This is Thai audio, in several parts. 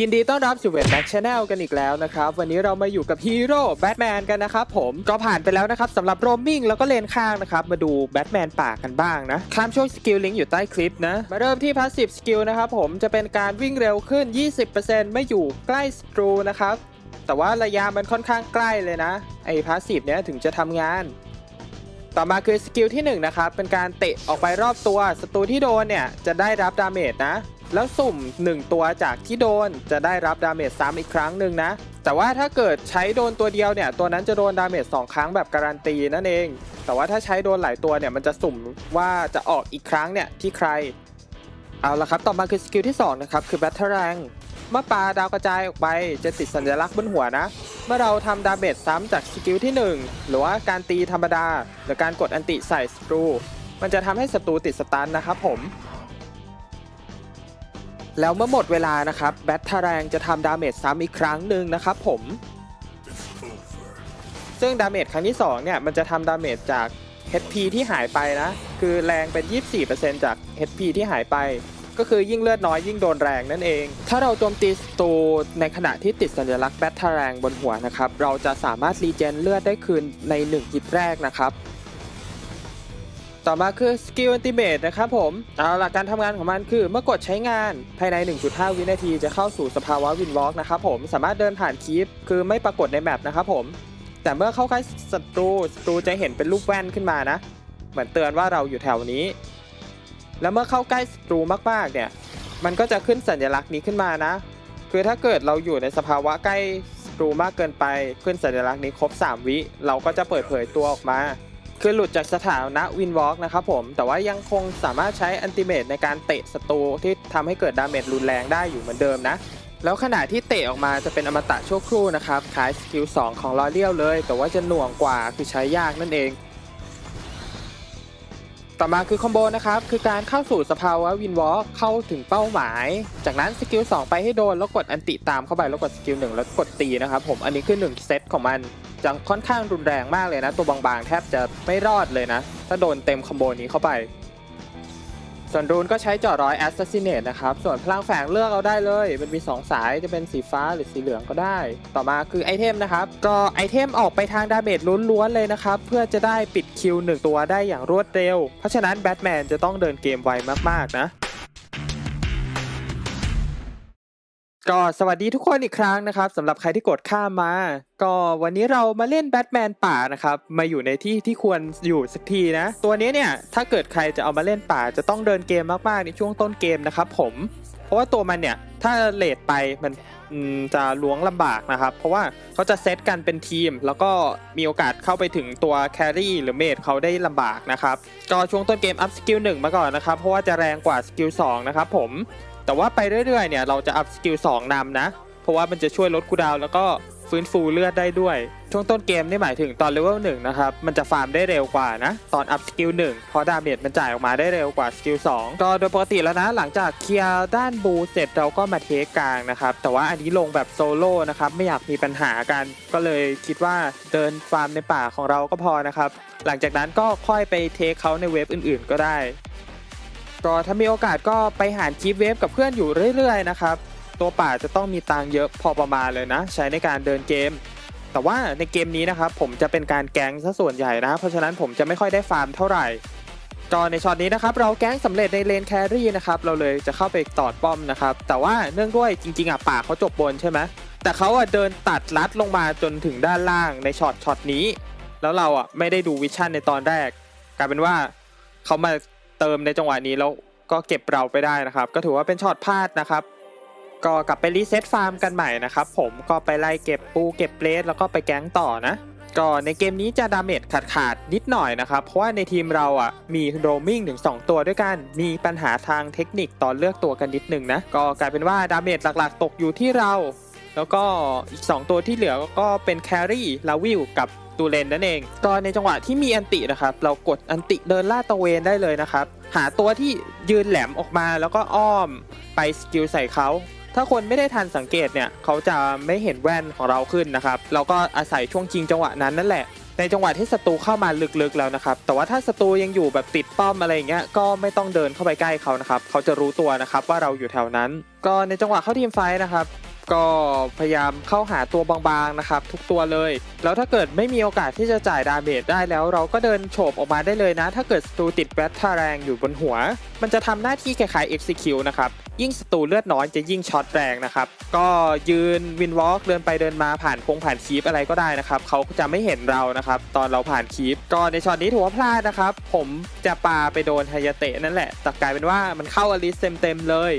ยินดีต้อนรับสู่เว็บแบ็กชาแนลกันอีกแล้วนะครับ วันนี้เรามาอยู่กับฮีโร่แบทแมนกันนะครับผมก็ผ่านไปแล้วนะครับสำหรับโรมมิ่งแล้วก็เลนข้างนะครับ มาดูแบทแมนป่ากันบ้างนะ ข้ามช่วงสกิลลิงก์อยู่ใต้คลิปนะ มาเริ่มที่พาสซีฟสกิลนะครับผมจะเป็นการวิ่งเร็วขึ้น 20%ไม่อยู่ใกล้สตรูนะครับ แต่ว่าระยะมันค่อนข้างใกล้เลยนะ ไอ้พาสซีฟเนี้ยถึงจะทำงาน ต่อมาคือสกิลที่1นงนะครับเป็นการเตะออกไปรอบตัวศัตรูที่โดนเนี่ยจะได้รับดาเมจนะ แล้วสุ่ม 1 ตัวจากที่โดนจะได้รับดาเมจซ้ำอีกครั้งหนึ่งนะ แต่ว่าถ้าเกิดใช้โดนตัวเดียวเนี่ย ตัวนั้นจะโดนดาเมจ2ครั้งแบบการันตีนั่นเอง แต่ว่าถ้าใช้โดนหลายตัวเนี่ยมันจะสุ่มว่าจะออกอีกครั้งเนี่ยที่ใคร เอาละครับต่อมาคือสกิลที่ 2 นะครับ คือ Battle Rank เมื่อปลาดาวกระจายออกไปจะติดสัญลักษณ์บนหัวนะ เมื่อเราทำดาเมจซ้ำจากสกิลที่ 1 หรือว่าการตีธรรมดา หรือการกดอันติใส่ศัตรู มันจะทำให้ศัตรูติดสตันนะครับผม แล้วเมื่อหมดเวลานะครับแบททาแรงจะทำดาเมจซ้ำอีกครั้งหนึ่งนะครับผม ซึ่งดาเมจครั้งที่ 2 เนี่ย มันจะทำดาเมจจาก HP ที่หายไปนะ คือแรงเป็น 24%จาก HP ที่หายไป ก็คือยิ่งเลือดน้อยยิ่งโดนแรงนั่นเอง ถ้าเราโจมตีศัตรูในขณะที่ติดสัญลักษณ์แบททาแรงบนหัวนะครับ เราจะสามารถรีเจนเลือดได้คืนใน1ฮิตแรกนะครับ ต่อมาคือสกิลอันติเมตนะครับผม เอาหลักการทำงานของมันคือเมื่อกดใช้งานภายใน 1.5 วินาทีจะเข้าสู่สภาวะวินวอล์กนะครับผมสามารถเดินผ่านคีปคือไม่ปรากฏในแมปนะครับผม แต่เมื่อเข้าใกล้ศัตรูศัตรูจะเห็นเป็นรูปแว่นขึ้นมานะ เหมือนเตือนว่าเราอยู่แถวนี้ แล้วเมื่อเข้าใกล้ศัตรูมากๆเนี่ยมันก็จะขึ้นสัญลักษณ์นี้ขึ้นมานะ คือถ้าเกิดเราอยู่ในสภาวะใกล้ศัตรูมากเกินไปขึ้นสัญลักษณ์นี้ครบ 3 วิ เราก็จะเปิดเผยตัวออกมา คือหลุดจากสถานะวินวอล์กนะครับผม แต่ว่ายังคงสามารถใช้อันติเมตในการเตะศัตรูที่ทำให้เกิดดาเมจรุนแรงได้อยู่เหมือนเดิมนะ แล้วขณะที่เตะออกมาจะเป็นอมตะชั่วครู่นะครับคล้ายสกิล 2 ของลอเลียลเลย แต่ว่าจะหน่วงกว่าคือใช้ยากนั่นเอง ต่อมาคือคอมโบนะครับ คือการเข้าสู่สภาวะวินวอล์กเข้าถึงเป้าหมาย จากนั้นสกิล2ไปให้โดนแล้วกดอันติตามเข้าไปแล้วกดสกิล1แล้วกดตีนะครับผมอันนี้คือ1เซตของมัน จะค่อนข้างรุนแรงมากเลยนะ ตัวบางๆ แทบจะไม่รอดเลยนะ ถ้าโดนเต็มคอมโบนี้เข้าไป ส่วนรูนก็ใช้จอร้อย Assassinate นะครับ ส่วนพลังแฝงเลือกเอาได้เลย มันมี 2 สายจะเป็นสีฟ้าหรือสีเหลืองก็ได้ ต่อมาคือไอเทมนะครับ ก็ไอเทมออกไปทางดาเมจล้วนๆเลยนะครับ เพื่อจะได้ปิดคิวหนึ่งตัวได้อย่างรวดเร็ว เพราะฉะนั้นแบทแมนจะต้องเดินเกมไวมากๆนะ ก็สวัสดีทุกคนอีกครั้งนะครับสำหรับใครที่กดข้ามมา ก็วันนี้เรามาเล่นแบทแมนป่านะครับมาอยู่ในที่ที่ควรอยู่สักทีนะ ตัวนี้เนี่ยถ้าเกิดใครจะเอามาเล่นป่าจะต้องเดินเกมมากๆในช่วงต้นเกมนะครับผม เพราะว่าตัวมันเนี่ยถ้าเลทไปมัน จะล้วงลำบากนะครับ เพราะว่าเขาจะเซตกันเป็นทีม แล้วก็มีโอกาสเข้าไปถึงตัวแครี่หรือเมดเขาได้ลำบากนะครับก็ช่วงต้นเกมอัพสกิลหนึ่งมาก่อนนะครับ เพราะว่าจะแรงกว่าสกิลสองนะครับผมแต่ว่าไปเรื่อยๆเนี่ยเราจะอัพสกิล2นำนะ เพราะว่ามันจะช่วยลดคูดาวแล้วก็ฟื้นฟูเลือดได้ด้วยช่วงต้นเกมนี่หมายถึงตอนเลเวลหนึ่งนะครับ มันจะฟาร์มได้เร็วกว่านะ ตอนอัพสกิลหนึ่งพราะดาเมจมันจ่ายออกมาได้เร็วกว่าสกิล2ก็โดยปกติแล้วนะ หลังจากเคลียร์ด้านบูเสร็จเราก็มาเทคกลางนะครับ แต่ว่าอันนี้ลงแบบโซโล่นะครับ ไม่อยากมีปัญหากัน ก็เลยคิดว่าเดินฟาร์มในป่าของเราก็พอนะครับ หลังจากนั้นก็ค่อยไปเทคเขาในเว็บอื่นๆ ก็ได้ ก็ถ้ามีโอกาสก็ไปหารคีฟเวฟกับเพื่อนอยู่เรื่อยๆนะครับ ตัวป่าจะต้องมีตังเยอะพอประมาณเลยนะ ใช้ในการเดินเกม แต่ว่าในเกมนี้นะครับผมจะเป็นการแก๊งซะส่วนใหญ่นะ เพราะฉะนั้นผมจะไม่ค่อยได้ฟาร์มเท่าไหร่ก็ในช็อตนี้นะครับเราแก๊งสำเร็จในเลนแครี่นะครับเราเลยจะเข้าไปตอดป้อมนะครับแต่ว่าเนื่องด้วยจริงๆอะป่าเขาจบบนใช่ไหมแต่เขาอะเดินตัดลัดลงมาจนถึงด้านล่างในช็อตช็อตนี้ แล้วเราอะไม่ได้ดูวิชั่นในตอนแรก กลายเป็นว่าเขามาเติมในจังหวะนี้แล้วก็เก็บเราไปได้นะครับ ก็ถือว่าเป็นช็อตพลาดนะครับ ก็กลับไปรีเซ็ตฟาร์มกันใหม่นะครับผมก็ไปไล่เก็บปูเก็บเปลสแล้วก็ไปแก๊งต่อนะก็ในเกมนี้จะดาเมจขาดขาดนิดหน่อยนะครับ เพราะว่าในทีมเราอะมีโรมิงถึง 2 ตัวด้วยกัน มีปัญหาทางเทคนิคตอนเลือกตัวกันนิดหนึ่งนะ ก็กลายเป็นว่าดาเมจหลักๆ ตกอยู่ที่เรา แล้วก็อีก 2 ตัวที่เหลือก็เป็นแครี่ลาวิลกับตูเลนนั่นเองก็ในจังหวะที่มีอันตินะครับ เรากดอันติเดินล่าตะเวนได้เลยนะครับ หาตัวที่ยืนแหลมออกมาแล้วก็อ้อมไปสกิลใส่เขา ถ้าคนไม่ได้ทันสังเกตเนี่ยเขาจะไม่เห็นแว่นของเราขึ้นนะครับเราก็อาศัยช่วงจริงจังหวะนั้นนั่นแหละในจังหวะที่ศัตรูเข้ามาลึกๆแล้วนะครับแต่ว่าถ้าศัตรูยังอยู่แบบติดป้อมอะไรอย่างเงี้ยก็ไม่ต้องเดินเข้าไปใกล้เขานะครับเขาจะรู้ตัวนะครับว่าเราอยู่แถวนั้น ก็ในจังหวะเข้าทีมไฟนะครับ ก็พยายามเข้าหาตัวบางๆนะครับ ทุกตัวเลย แล้วถ้าเกิดไม่มีโอกาสที่จะจ่ายดาเมจได้แล้ว เราก็เดินโฉบออกมาได้เลยนะ ถ้าเกิดศัตรูติดแบททาแรงอยู่บนหัว มันจะทำหน้าที่คล้ายๆ execute นะครับ ยิ่งศัตรูเลือดน้อยจะยิ่งช็อตแรงนะครับ ก็ยืนวินวอล์กเดินไปเดินมาผ่านคงผ่านคีปอะไรก็ได้นะครับเขาจะไม่เห็นเรานะครับ ตอนเราผ่านคีปก็ในช็อตนี้ถือว่าพลาดนะครับ ผมจะปาไปโดนไฮยาเตะนั่นแหละแต่กลายเป็นว่ามันเข้าอลิสเต็มๆเลย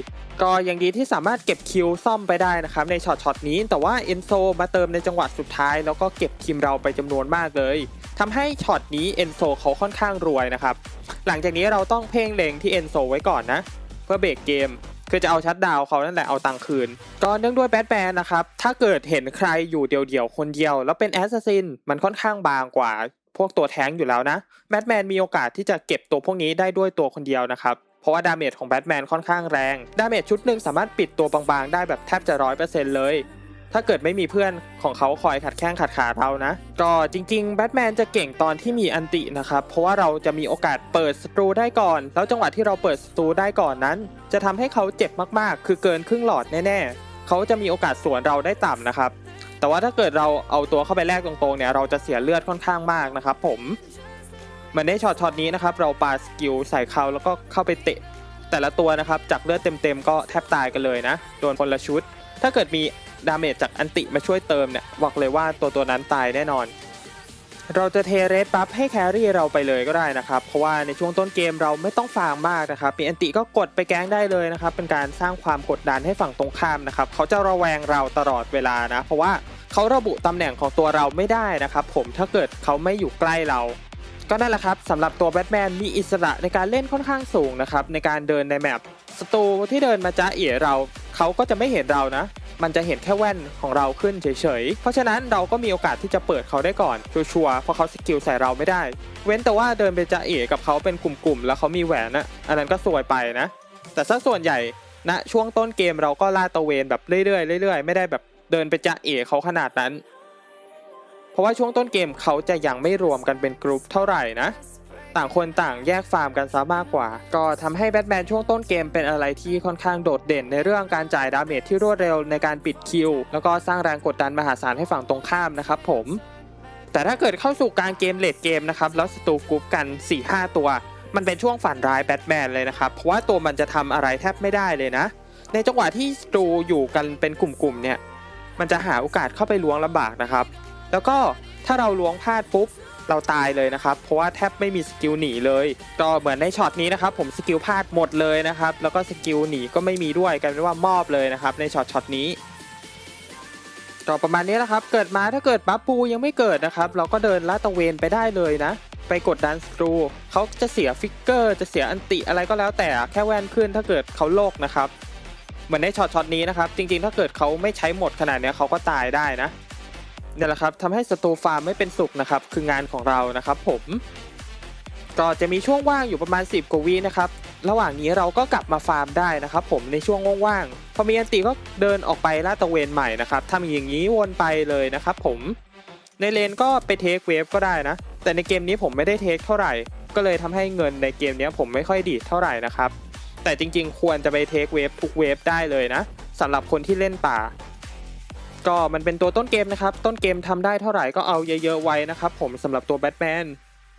ก็ยังดีที่สามารถเก็บคิวซ่อมไปได้นะครับในช็อตช็อตนี้ แต่ว่าเอนโซมาเติมในจังหวะสุดท้าย แล้วก็เก็บทีมเราไปจำนวนมากเลยทำให้ช็อตนี้เอนโซเขาค่อนข้างรวยนะครับหลังจากนี้เราต้องเพ่งเล็งที่เอนโซไว้ก่อนนะ เพื่อเบรกเกมคือจะเอาชัดดาวเขานั่นแหละเอาตังค์คืน ก็เนื่องด้วยแบทแมนนะครับ ถ้าเกิดเห็นใครอยู่เดี่ยวๆ คนเดียว แล้วเป็นแอสซัสซินมันค่อนข้างบางกว่า พวกตัวแท้งอยู่แล้วนะแบทแมนมีโอกาสที่จะเก็บตัวพวกนี้ได้ด้วยตัวคนเดียวนะครับ ราะว่าดาเมจของแบทแมนค่อนข้างแรง ดาเมจชุดหนึ่งสามารถปิดตัวบางๆ ได้แบบแทบจะร้อยเปอร์เซ็นต์เลย ถ้าเกิดไม่มีเพื่อนของเขาคอยขัดแข้งขัดขาเรานะ ก็จริงๆแบทแมนจะเก่งตอนที่มีอันตินะครับ เพราะว่าเราจะมีโอกาสเปิดศัตรูได้ก่อน แล้วจังหวะที่เราเปิดศัตรูได้ก่อนนั้น จะทำให้เขาเจ็บมากๆ คือเกินครึ่งหลอดแน่ๆ เขาจะมีโอกาสสวนเราได้ต่ำนะครับแต่ว่าถ้าเกิดเราเอาตัวเข้าไปแลกตรงๆเนี่ยเราจะเสียเลือดค่อนข้างมากนะครับผม มือนในช็อตช็อตนี้นะครับเราปาสกิลใส่เขาแล้วก็เข้าไปเตะ แต่ละตัวนะครับจากเลือดเต็มๆก็แทบตายกันเลยนะ โดนคนละชุด ถ้าเกิดมีดาเมจจากอันติมาช่วยเติมเนี่ยบอกเลยว่าตัวตัวนั้นตายแน่นอน เราจะเทเรสบัฟให้แครี่เราไปเลยก็ได้นะครับ เพราะว่าในช่วงต้นเกมเราไม่ต้องฟาร์มมากนะครับมีอันติก็กดไปแก๊งได้เลยนะครับ เป็นการสร้างความกดดันให้ฝั่งตรงข้ามนะครับเขาจะระแวงเราตลอดเวลานะ เพราะว่าเขาระบุตำแหน่งของตัวเราไม่ได้นะครับ ผมถ้าเกิดเขาไม่อยู่ใกล้เรา ก็นั่นแหละครับสำหรับตัวแบทแมนมีอิสระในการเล่นค่อนข้างสูงนะครับในการเดินในแมปศัตรูที่เดินมาจ้าเอ๋เราเขาก็จะไม่เห็นเรานะ มันจะเห็นแค่แว่นของเราขึ้นเฉยๆ เพราะฉะนั้นเราก็มีโอกาสที่จะเปิดเขาได้ก่อนชัวร์ๆเพราะเขาสกิลใส่เราไม่ได้ เว้นแต่ว่าเดินไปจ้าเอ๋กับเขาเป็นกลุ่มๆแล้วเขามีแหวนนะอันนั้นก็สวยไปนะ แต่ซะส่วนใหญ่ณช่วงต้นเกมเราก็ลาดตะเวนแบบเรื่อยๆเรื่อยๆ ไม่ได้แบบเดินไปจ้าเอ๋เขาขนาดนั้น ราะว่าช่วงต้นเกมเขาจะยังไม่รวมกันเป็นกลุ่มเท่าไหร่นะ ต่างคนต่างแยกฟาร์มกันซะมากกว่า ก็ทำให้แบทแมนช่วงต้นเกมเป็นอะไรที่ค่อนข้างโดดเด่นในเรื่องการจ่ายดาเมจที่รวดเร็วในการปิดคิว แล้วก็สร้างแรงกดดันมหาศาลให้ฝั่งตรงข้ามนะครับผม แต่ถ้าเกิดเข้าสู่กลารเกมเลดเกมนะครับแล้วศัตรูกรุ๊ปกัน 4-5 ตัว มันเป็นช่วงฝันร้ายแบทแมนเลยนะครับเพราะว่าตัวมันจะทำอะไรแทบไม่ได้เลยนะ ในจังหวะที่ศัตรูอยู่กันเป็นกลุ่มๆเนี่ยมันจะหาโอกาสเข้าไปล้วงลำบากนะครับ แล้วก็ถ้าเราล้วงพลาดปุ๊บเราตายเลยนะครับ เพราะว่าแทบไม่มีสกิลหนีเลย ก็เหมือนในช็อตนี้นะครับ ผมสกิลพลาดหมดเลยนะครับ แล้วก็สกิลหนีก็ไม่มีด้วยกลายเป็นว่ามอบเลยนะครับ ในช็อตช็อตนี้ก็ประมาณนี้แหละครับ เกิดมาถ้าเกิดบัฟปูยังไม่เกิดนะครับ เราก็เดินลาดตะเวนไปได้เลยนะ ไปกดดันสตรูเขาจะเสียฟิกเกอร์ จะเสียอันติอะไรก็แล้วแต่แค่แว่นขึ้นถ้าเกิดเขาโลกนะครับ เหมือนในช็อตช็อตนี้นะครับ จริงๆ ถ้าเกิดเขาไม่ใช้หมดขนาดนี้เขาก็ตายได้นะ เนี่ยแหละครับทำให้สตูฟาร์มไม่เป็นสุขนะครับ คืองานของเรานะครับผม ก็จะมีช่วงว่างอยู่ประมาณ 10 กว่าวินะครับระหว่างนี้เราก็กลับมาฟาร์มได้นะครับ ผมในช่วงว่างๆพอมีอันติก็เดินออกไปลาดตระเวนใหม่นะครับทำอย่างนี้วนไปเลยนะครับ ผมในเลนก็ไปเทคเวฟก็ได้นะ แต่ในเกมนี้ผมไม่ได้เทคเท่าไหร่ ก็เลยทำให้เงินในเกมนี้ผมไม่ค่อยดีดเท่าไหร่นะครับ แต่จริงๆ ควรจะไปเทคเวฟทุกเวฟได้เลยนะสำหรับคนที่เล่นป่า ก็มันเป็นตัวต้นเกมนะครับ ต้นเกมทำได้เท่าไหร่ก็เอาเยอะๆไว้นะครับ ผมสำหรับตัวแบทแมน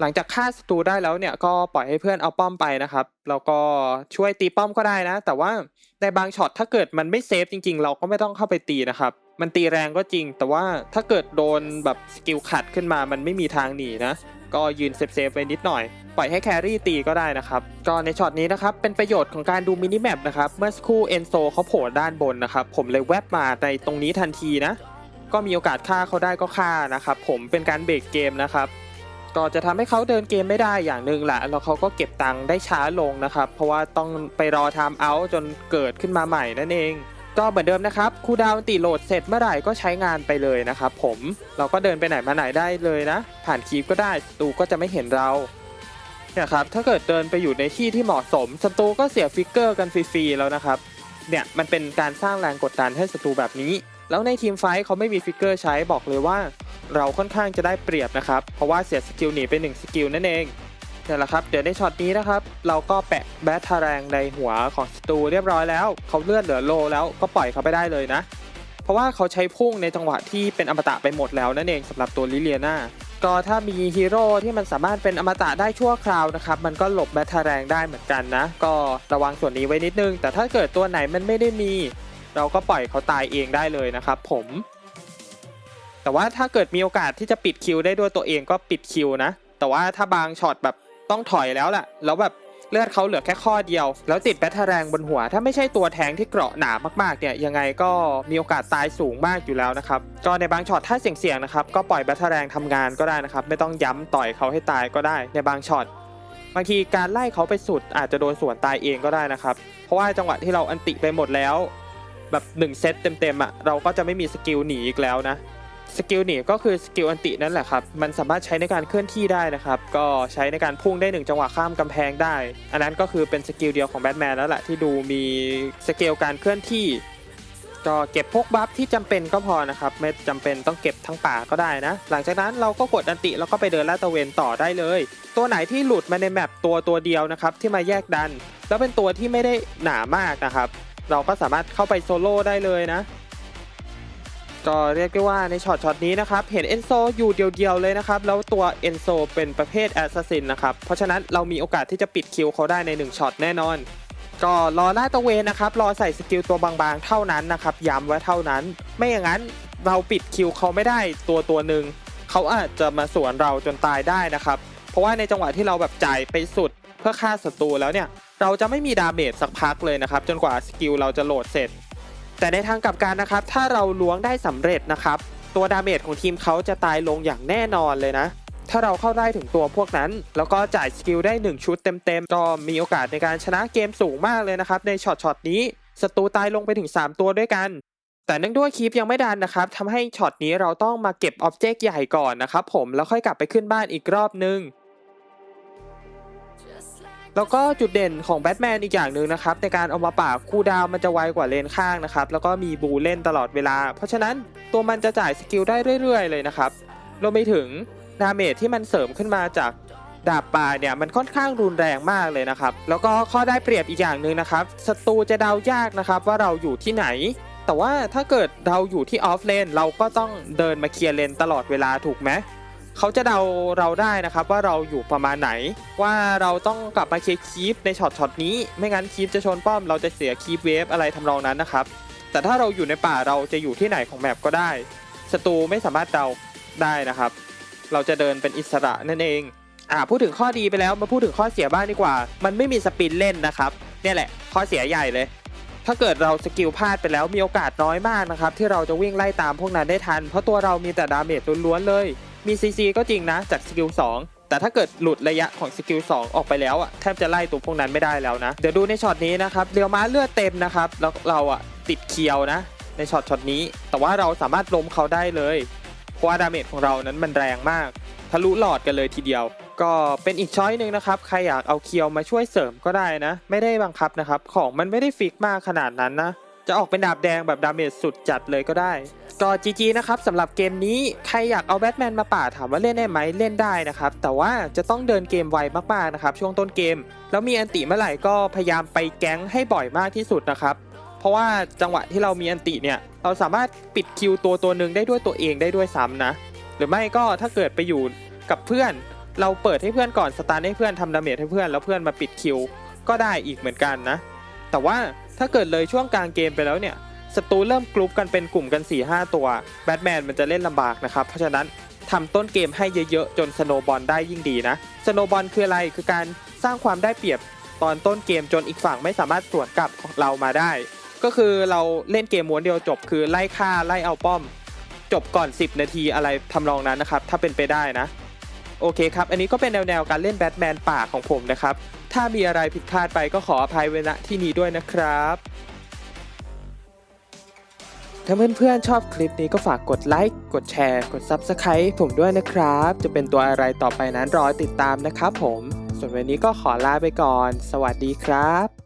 หลังจากฆ่าศัตรูได้แล้วเนี่ยก็ปล่อยให้เพื่อนเอาป้อมไปนะครับแล้วก็ช่วยตีป้อมก็ได้นะ แต่ว่าในบางช็อตถ้าเกิดมันไม่เซฟจริง ๆ เราก็ไม่ต้องเข้าไปตีนะครับ มันตีแรงก็จริง แต่ว่าถ้าเกิดโดนแบบสกิลขัดขึ้นมามันไม่มีทางหนีนะ ก็ยืนเซฟๆไว้นิดหน่อย ปล่อยให้แครี่ตีก็ได้นะครับ ก็ในช็อตนี้นะครับ เป็นประโยชน์ของการดูมินิแมปนะครับ เมื่อสักครู่เอนโซเขาโผล่ด้านบนนะครับ ผมเลยแวบมาในตรงนี้ทันทีนะ ก็มีโอกาสฆ่าเขาได้ก็ฆ่านะครับ ผมเป็นการเบรกเกมนะครับก็จะทำให้เขาเดินเกมไม่ได้อย่างหนึ่งแหละ แล้วเขาก็เก็บตังค์ได้ช้าลงนะครับ เพราะว่าต้องไปรอไทม์เอาท์จนเกิดขึ้นมาใหม่นั่นเอง ก็เหมือนเดิมนะครับคูดาวน์ตีโหลดเสร็จเมื่อไหร่ก็ใช้งานไปเลยนะครับผมเราก็เดินไปไหนมาไหนได้เลยนะ ผ่านคีปก็ได้ศัตรูก็จะไม่เห็นเราเนี่ยครับถ้าเกิดเดินไปอยู่ในที่ที่เหมาะสมศัตรูก็เสียฟิกเกอร์กันฟรีๆแล้วนะครับเนี่ยมันเป็นการสร้างแรงกดดันให้ศัตรูแบบนี้ แล้วในทีมไฟท์เขาไม่มีฟิกเกอร์ใช้บอกเลยว่า เราค่อนข้างจะได้เปรียบนะครับเพราะว่าเสียสกิลหนีไป1สกิลนั่นเอง นี่แหละครับ เดี๋ยวในช็อตนี้นะครับ เราก็แปะแบททาแรงในหัวของศัตรูเรียบร้อยแล้ว เขาเลือดเหลือโลแล้วก็ปล่อยเขาไปได้เลยนะ เพราะว่าเขาใช้พุ่งในจังหวะที่เป็นอมตะไปหมดแล้วนั่นเองสำหรับตัวลิเลียนาก็ถ้ามีฮีโร่ที่มันสามารถเป็นอมตะได้ชั่วคราวนะครับ มันก็หลบแบททอร์แรงได้เหมือนกันนะ ก็ระวังส่วนนี้ไว้นิดนึง แต่ถ้าเกิดตัวไหนมันไม่ได้มี เราก็ปล่อยเขาตายเองได้เลยนะครับผม แต่ว่าถ้าเกิดมีโอกาสที่จะปิดคิวได้ด้วยตัวเองก็ปิดคิวนะ แต่ว่าถ้าบางช็อตแบบ ต้องถอยแล้วแหละแล้วแบบเลือดเขาเหลือแค่ข้อเดียว แล้วติดแบทเทร์แรงบนหัว ถ้าไม่ใช่ตัวแทงที่เกราะหนามากๆเนี่ยยังไงก็มีโอกาสตายสูงมากอยู่แล้วนะครับก็ในบางช็อตถ้าเสี่ยงๆนะครับก็ปล่อยแบทเทร์แรงทำงานก็ได้นะครับไม่ต้องย้ำต่อยเขาให้ตายก็ได้ ในบางช็อตบางทีการไล่เขาไปสุดอาจจะโดนสวนตายเองก็ได้นะครับ เพราะว่าจังหวะที่เราอันติไปหมดแล้ว แบบ1เซตเต็มๆอะเราก็จะไม่มีสกิลหนีอีกแล้วนะ สกิลหนีก็คือสกิลอันตินั่นแหละครับ มันสามารถใช้ในการเคลื่อนที่ได้นะครับ ก็ใช้ในการพุ่งได้หนึ่งจังหวะข้ามกำแพงได้ อันนั้นก็คือเป็นสกิลเดียวของแบทแมนแล้วแหละที่ดูมีสเกลการเคลื่อนที่ ก็เก็บพวกบัฟที่จำเป็นก็พอนะครับ ไม่จำเป็นต้องเก็บทั้งป่าก็ได้นะ หลังจากนั้นเราก็กดอันติแล้วก็ไปเดินลาดตระเวนต่อได้เลย ตัวไหนที่หลุดมาในแมปตัวตัวเดียวนะครับที่มาแยกดัน แล้วเป็นตัวที่ไม่ได้หนามากนะครับ เราก็สามารถเข้าไปโซโล่ได้เลยนะ ก็เรียกได้ว่าในช็อตช็อตนี้นะครับ เห็นเอนโซอยู่เดียวๆเลยนะครับ แล้วตัวเอนโซเป็นประเภทแอสซัสซินนะครับ เพราะฉะนั้นเรามีโอกาสที่จะปิดคิวเขาได้ใน1ช็อตแน่นอน ก็รอลาตะเวนนะครับ รอใส่สกิลตัวบางๆ เท่านั้นนะครับ ย้ำไว้เท่านั้น ไม่อย่างนั้นเราปิดคิวเขาไม่ได้ตัวตัวหนึ่งเขาอาจจะมาสวนเราจนตายได้นะครับ เพราะว่าในจังหวะที่เราแบบจ่ายไปสุดเพื่อฆ่าศัตรูแล้วเนี่ย เราจะไม่มีดาเมจสักพักเลยนะครับ จนกว่าสกิลเราจะโหลดเสร็จ แต่ในทางกลับกันนะครับ ถ้าเราล้วงได้สำเร็จนะครับ ตัวดาเมจของทีมเขาจะตายลงอย่างแน่นอนเลยนะ ถ้าเราเข้าได้ถึงตัวพวกนั้น แล้วก็จ่ายสกิลได้ 1 ชุดเต็มๆ ก็มีโอกาสในการชนะเกมสูงมากเลยนะครับ ในช็อตช็อตนี้ศัตรูตายลงไปถึง 3 ตัวด้วยกัน แต่เนื่องด้วยคลิปยังไม่ดันนะครับทำให้ช็อตนี้เราต้องมาเก็บออบเจกต์ใหญ่ก่อนนะครับผมแล้วค่อยกลับไปขึ้นบ้านอีกรอบนึง แล้วก็จุดเด่นของแบทแมนอีกอย่างหนึ่งนะครับในการเอามาป่าบคูลดาวมันจะไวกว่าเลนข้างนะครับแล้วก็มีบูเล่นตลอดเวลา เพราะฉะนั้นตัวมันจะจ่ายสกิลได้เรื่อยๆ เลยนะครับรวมไปถึงดาเมจที่มันเสริมขึ้นมาจากดาบป่าเนี่ยมันค่อนข้างรุนแรงมากเลยนะครับ แล้วก็ข้อได้เปรียบอีกอย่างหนึ่งนะครับศัตรูจะเดายากนะครับว่าเราอยู่ที่ไหน แต่ว่าถ้าเกิดเราอยู่ที่ออฟเลนเราก็ต้องเดินมาเคลียร์เลนตลอดเวลาถูกไหม เขาจะเดาเราได้นะครับว่าเราอยู่ประมาณไหน ว่าเราต้องกลับมาเคลียร์คีปในช็อตช็อตนี้ ไม่งั้นคีปจะชนป้อมเราจะเสียคีปเวฟอะไรทำนองนั้นนะครับ แต่ถ้าเราอยู่ในป่าเราจะอยู่ที่ไหนของแมปก็ได้ศัตรูไม่สามารถเดาได้นะครับ เราจะเดินเป็นอิสระนั่นเองอ่าพูดถึงข้อดีไปแล้วมาพูดถึงข้อเสียบ้างดีกว่า มันไม่มีสปินเล่นนะครับเนี่ยแหละ ข้อเสียใหญ่เลย ถ้าเกิดเราสกิลพลาดไปแล้วมีโอกาสน้อยมากนะครับที่เราจะวิ่งไล่ตามพวกนั้นได้ทัน เพราะตัวเรามีแต่ดาเมจล้วนๆเลย มี CC ก็จริงนะจากสกิล2แต่ถ้าเกิดหลุดระยะของสกิล2ออกไปแล้วอะแทบจะไล่ตัวพวกนั้นไม่ได้แล้วนะ เดี๋ยวดูในช็อตนี้นะครับเรียวม้าเลือดเต็มนะครับแล้วเราอะติดเคียวนะ ในช็อตช็อตนี้ แต่ว่าเราสามารถล้มเขาได้เลยเพราะว่าดาเมจของเรานั้นมันแรงมากทะลุหลอดกันเลยทีเดียว ก็เป็นอีกช้อยหนึ่งนะครับใครอยากเอาเคียวมาช่วยเสริมก็ได้นะ ไม่ได้บังคับนะครับ ของมันไม่ได้ฟิกมากขนาดนั้นนะ จะออกเป็นดาบแดงแบบดาเมจสุดจัดเลยก็ได้ ก็จีจีนะครับสำหรับเกมนี้ใครอยากเอาแบทแมนมาป่าถามว่าเล่นได้ไหมเล่นได้นะครับ แต่ว่าจะต้องเดินเกมไวมากๆนะครับ ช่วงต้นเกม แล้วมีอันติเมื่อไหร่ก็พยายามไปแก๊งให้บ่อยมากที่สุดนะครับเพราะว่าจังหวะที่เรามีอันติเนี่ยเราสามารถปิดคิวตัวตัวหนึ่งได้ด้วยตัวเองได้ด้วยซ้ำนะ หรือไม่ก็ถ้าเกิดไปอยู่กับเพื่อน เราเปิดให้เพื่อนก่อนสตาร์ให้เพื่อนทำดาเมจให้เพื่อนแล้วเพื่อนมาปิดคิวก็ได้อีกเหมือนกันนะ แต่ว่า ถ้าเกิดเลยช่วงกลางเกมไปแล้วเนี่ยศัตรูเริ่มกรุ๊ปกันเป็นกลุ่มกัน 4-5 ตัวแบทแมนมันจะเล่นลำบากนะครับ เพราะฉะนั้นทำต้นเกมให้เยอะๆ จนสโนบอลได้ยิ่งดีนะสโนบอลคืออะไรคือการสร้างความได้เปรียบตอนต้นเกมจนอีกฝั่งไม่สามารถสวนกลับของเรามาได้ ก็คือเราเล่นเกมม้วนเดียวจบ คือไล่ฆ่าไล่เอาป้อม จบก่อน 10 นาทีอะไรทำนองนั้นนะครับ ถ้าเป็นไปได้นะ โอเคครับ อันนี้ก็เป็นแนวๆการเล่นแบทแมนป่าของผมนะครับ ถ้ามีอะไรผิดพลาดไปก็ขออภัยเว้ณที่นี้ด้วยนะครับ ถ้าเพื่อนๆชอบคลิปนี้ก็ฝากกดไลค์ กดแชร์ กด Subscribe ผมด้วยนะครับ จะเป็นตัวอะไรต่อไปนั้นรอติดตามนะครับผม ส่วนวันนี้ก็ขอลาไปก่อน สวัสดีครับ